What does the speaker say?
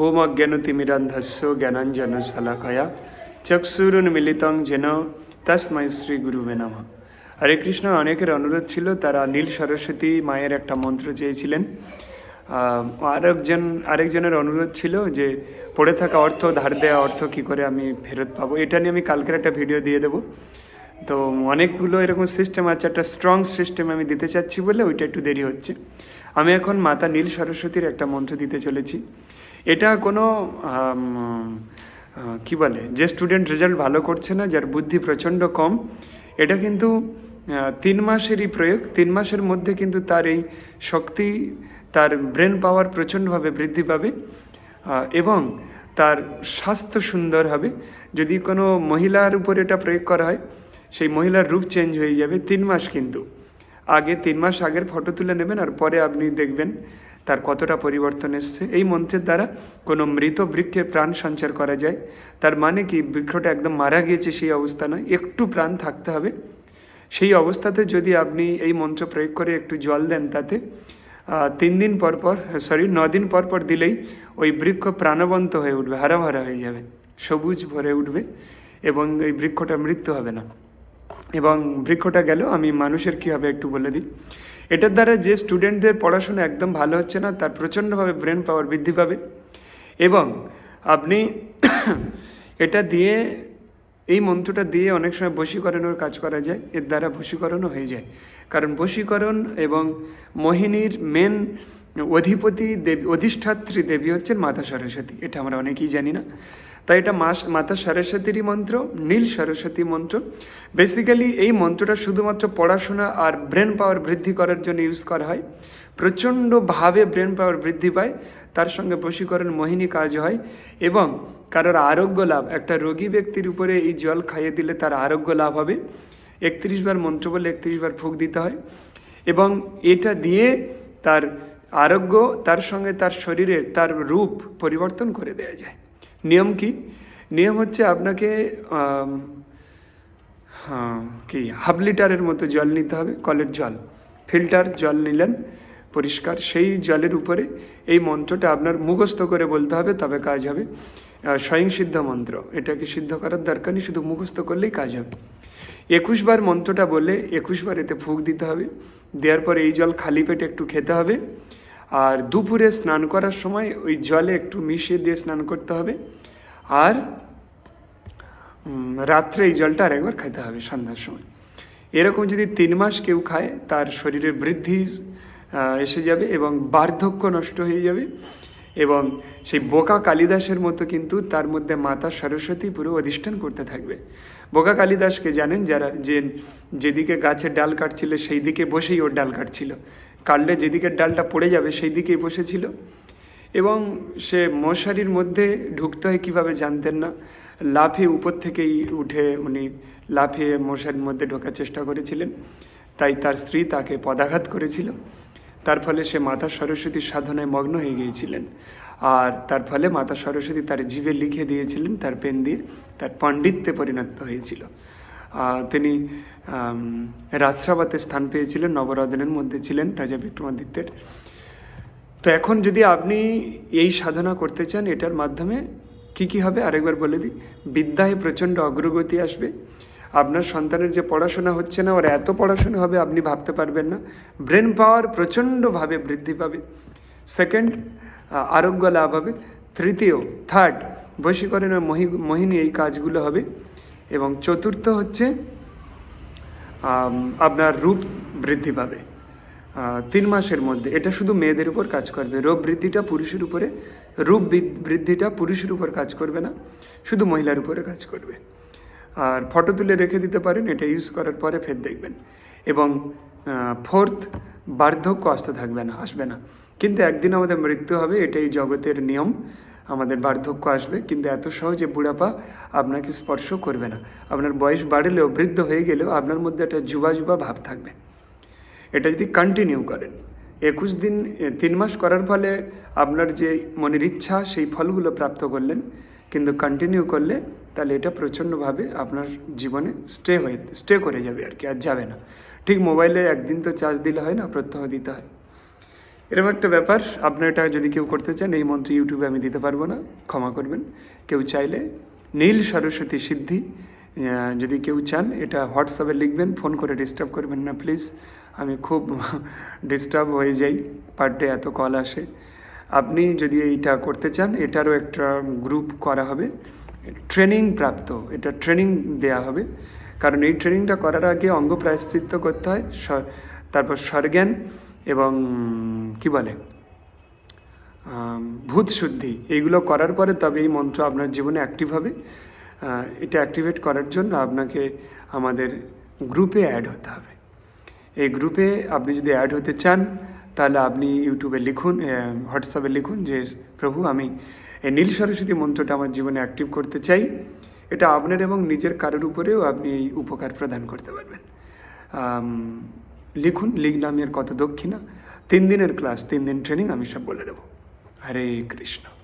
ওম অজ্ঞানতিমিরান্ধস্য জ্ঞানাঞ্জন শলাকয়া চক্ষুরুন্মিলিতং যেন তস্মৈ শ্রী গুরুবে নম হরে কৃষ্ণ অনেকের অনুরোধ ছিল তারা নীল সরস্বতী মায়ের একটা মন্ত্র চেয়েছিলেন আরেকজন আরেকজনের অনুরোধ ছিল যে পড়ে থাকা অর্থ ধার দেওয়া অর্থ কি করে আমি ফেরত পাবো এটা নিয়ে আমি কালকের একটা ভিডিও দিয়ে দেবো তো অনেকগুলো এরকম সিস্টেম আছে, একটা স্ট্রং সিস্টেম আমি দিতে চাচ্ছি বলে ওইটা একটু দেরি হচ্ছে। আমি এখন মাতা নীল সরস্বতীর একটা মন্ত্র দিতে চলেছি। এটা কোনো কি বলে, যে স্টুডেন্ট রেজাল্ট ভালো করছে না, যার বুদ্ধি প্রচণ্ড কম, এটা কিন্তু তিন মাসেরই প্রয়োগ, তিন মাসের মধ্যে কিন্তু তার এই শক্তি, তার ব্রেন পাওয়ার প্রচণ্ডভাবে বৃদ্ধি পাবে এবং তার স্বাস্থ্য সুন্দর হবে। যদি কোনো মহিলার উপর এটা প্রয়োগ করা হয়, সেই মহিলার রূপ চেঞ্জ হয়ে যাবে তিন মাস কিন্তু। আগে তিন মাস আগের ফটো তুলে নেবেন আর পরে আপনি দেখবেন তার কতটা পরিবর্তন এসছে? এই মন্ত্রের দ্বারা কোনো মৃত বৃক্ষে প্রাণ সঞ্চার করা যায়। তার মানে কি? বৃক্ষটা একদম মারা গিয়েছে, সেই অবস্থা নয়। একটু প্রাণ থাকতে হবে। সেই অবস্থাতে যদি আপনি এই মন্ত্র প্রয়োগ করে একটু জল দেন তাতে তিন দিন পর পর, সরি দিন পর পর দিলেই ওই বৃক্ষ প্রাণবন্ত হয়ে উঠবে হারা ভরা হয়ে যাবে। সবুজ ভরে উঠবে এবং এই বৃক্ষটা মৃত্যু হবে না। এবং বৃক্ষটা গেল, আমি মানুষের কী হবে একটু বলে দিই। এটার দ্বারা যে স্টুডেন্টদের পড়াশোনা একদম ভালো হচ্ছে না, তার প্রচণ্ডভাবে ব্রেন পাওয়ার বৃদ্ধি পাবে। এবং আপনি এটা দিয়ে, এই মন্ত্রটা দিয়ে অনেক সময় বশীকরণের কাজ করা যায়, এর দ্বারা বশীকরণও হয়ে যায়। কারণ বশীকরণ এবং মোহিনীর মেন অধিপতি দেবী, অধিষ্ঠাত্রী দেবী হচ্ছেন মাতা সরস্বতী, এটা আমরা অনেকেই জানি না। তাই এটা মাস মাতা সরস্বতীরই মন্ত্র, নীল সরস্বতী মন্ত্র। বেসিক্যালি এই মন্ত্রটা শুধুমাত্র পড়াশোনা আর ব্রেন পাওয়ার বৃদ্ধি করার জন্য ইউজ করা হয়। প্রচণ্ডভাবে ব্রেন পাওয়ার বৃদ্ধি পায়, তার সঙ্গে বশীকরণ মোহিনী কাজ হয় এবং কারোর আরোগ্য লাভ, একটা রোগী ব্যক্তির উপরে এই জল খাইয়ে দিলে তার আরোগ্য লাভ হবে। একত্রিশ বার মন্ত্র বলে একত্রিশ বার ফুক দিতে হয় এবং এটা দিয়ে তার আরোগ্য, তার সঙ্গে তার শরীরের তার রূপ পরিবর্তন করে দেওয়া যায়। নিয়ম কি? নিয়ম হচ্ছে আপনাকে কি, হাফ লিটারের মতো জল নিতে হবে, কলের জল। ফিল্টার জল নিলেন, পরিষ্কার। সেই জলের উপরে এই মন্ত্রটা আপনার মুখস্থ করে বলতে হবে, তবে কাজ হবে। স্বয়ং সিদ্ধ মন্ত্র। এটাকে সিদ্ধ করার দরকার নেই, শুধু মুখস্থ করলেই কাজ হবে। একুশ বার মন্ত্রটা বলে একুশ বার এতে ফুক দিতে হবে। দেওয়ার পরে এই জল খালি পেটে একটু খেতে হবে। আর দুপুরে স্নান করার সময় ওই জলে একটু মিশিয়ে দিয়ে স্নান করতে হবে। আর রাত্রে এই জলটা আরেকবার খেতে হবে সন্ধ্যার সময়। এরকম যদি তিন মাস কেউ খায়, তার শরীরে বৃদ্ধি এসে যাবে এবং বার্ধক্য নষ্ট হয়ে যাবে এবং সেই বোকা কালিদাসের মতো কিন্তু তার মধ্যে মাতা সরস্বতী পুরো অধিষ্ঠান করতে থাকবে। বোকা কালিদাসকে জানেন যারা যে যেদিকে গাছের ডাল কাটছিল সেই দিকে বসেই ওর ডাল কাটছিল। কাটলে যেদিকে ডালটা পড়ে যাবে সেই দিকেই বসেছিল। এবং সে মশারির মধ্যে ঢুকতে হয় কীভাবে জানতেন না। লাফিয়ে উপর থেকেই উঠে উনি লাফিয়ে মশারির মধ্যে ঢোকার চেষ্টা করেছিলেন। তাই তার স্ত্রী তাকে পদাঘাত করেছিল। তার ফলে সে মাতা সরস্বতীর সাধনায় মগ্ন হয়ে গিয়েছিলেন। আর তার ফলে মাতা সরস্বতী তার জীবে লিখে দিয়েছিলেন, তার পেন দিয়ে। তার পণ্ডিত্যে পরিণত হয়েছিল। তিনি রাজসভাতে স্থান পেয়েছিলেন, নবরত্নের মধ্যে ছিলেন রাজা বিক্রমাদিত্যের। তো এখন যদি আপনি এই সাধনা করতে চান, এটার মাধ্যমে কি কি হবে? আরেকবার বলে দিই, বিদ্যায় প্রচণ্ড অগ্রগতি আসবে। আপনার সন্তানের যে পড়াশোনা হচ্ছে না, ওর এত পড়াশোনা হবে, আপনি ভাবতে পারবেন না। ব্রেন পাওয়ার প্রচণ্ডভাবে বৃদ্ধি পাবে। সেকেন্ড আরোগ্য লাভ হবে। তৃতীয়, থার্ড, বশীকরণের মহি, মোহিনী এই কাজগুলো হবে। এবং চতুর্থ হচ্ছে আপনার রূপ বৃদ্ধি পাবে। তিন মাসের মধ্যে। এটা শুধু মেয়েদের উপর কাজ করবে। রোগ বৃদ্ধিটা পুরুষের উপরে, রূপ বৃদ্ধ- বৃদ্ধিটা পুরুষের উপর কাজ করবে না, শুধু মহিলার উপরে কাজ করবে। আর ফটো তুলে রেখে দিতে পারেন, এটা ইউজ করার পরে ফের দেখবেন। এবং ফোর্থ, বার্ধক্য আসতে থাকবে না, আসবে না। কিন্তু একদিন আমাদের মৃত্যু হবে, এটাই জগতের নিয়ম। আমাদের বার্ধক্য আসবে, কিন্তু এত সহজে বুড়াপা আপনাকে স্পর্শ করবে না। আপনার বয়স বাড়লেও, বৃদ্ধ হয়ে গেলেও আপনার মধ্যে একটা যুবা যুবা ভাব থাকবে। এটা যদি কন্টিনিউ করেন, একুশ দিন তিন মাস করার ফলে আপনার যে মনের ইচ্ছা, সেই ফলগুলো প্রাপ্ত করলেন, কিন্তু কন্টিনিউ করলে তাহলে এটা প্রচণ্ডভাবে আপনার জীবনে স্টে হয়ে স্টে করে যাবে আর কি, আর যাবে না। ঠিক মোবাইলে একদিন তো চার্জ দিলে হয় না, প্রত্যহ দিতে হয়। এরকম একটা ব্যাপার। আপনার এটা যদি কেউ করতে চান, এই মন্ত্র ইউটিউবে আমি দিতে পারব না। ক্ষমা করবেন। কেউ চাইলে নীল সরস্বতী সিদ্ধি যদি কেউ চান, এটা হোয়াটসঅ্যাপে লিখবেন, ফোন করে ডিস্টার্ব করবেন না প্লিজ আমি খুব ডিস্টার্ব হয়ে যাই পার ডে এত কল আসে। আপনি যদি এইটা করতে চান, এটারও একটা গ্রুপ করা হবে। ট্রেনিং প্রাপ্ত, এটা ট্রেনিং দেয়া হবে। কারণ এই ট্রেনিংটা করার আগে অঙ্গ প্রায়শ্চিত্ত করতে হয় তারপর স্বরজ্ঞান এবং কি বলে? ভূত শুদ্ধি। এইগুলো করার পরে তবে এই মন্ত্র আপনার জীবনে অ্যাক্টিভ হবে। এটা অ্যাক্টিভেট করার জন্য আপনাকে আমাদের গ্রুপে অ্যাড হতে হবে। এই গ্রুপে আপনি যদি অ্যাড হতে চান, তাহলে আপনি ইউটিউবে লিখুন হোয়াটসঅ্যাপে লিখুন যে, প্রভু, আমি এই নীল সরস্বতী মন্ত্রটা আমার জীবনে অ্যাক্টিভ করতে চাই। এটা আপনার এবং নিজের কারোর উপরেও আপনি এই উপকার প্রদান করতে পারবেন। লিখুন আমি আর কত দক্ষিণা? তিন দিনের ক্লাস তিন দিন ট্রেনিং আমি সব বলে দেবো। হরে কৃষ্ণ।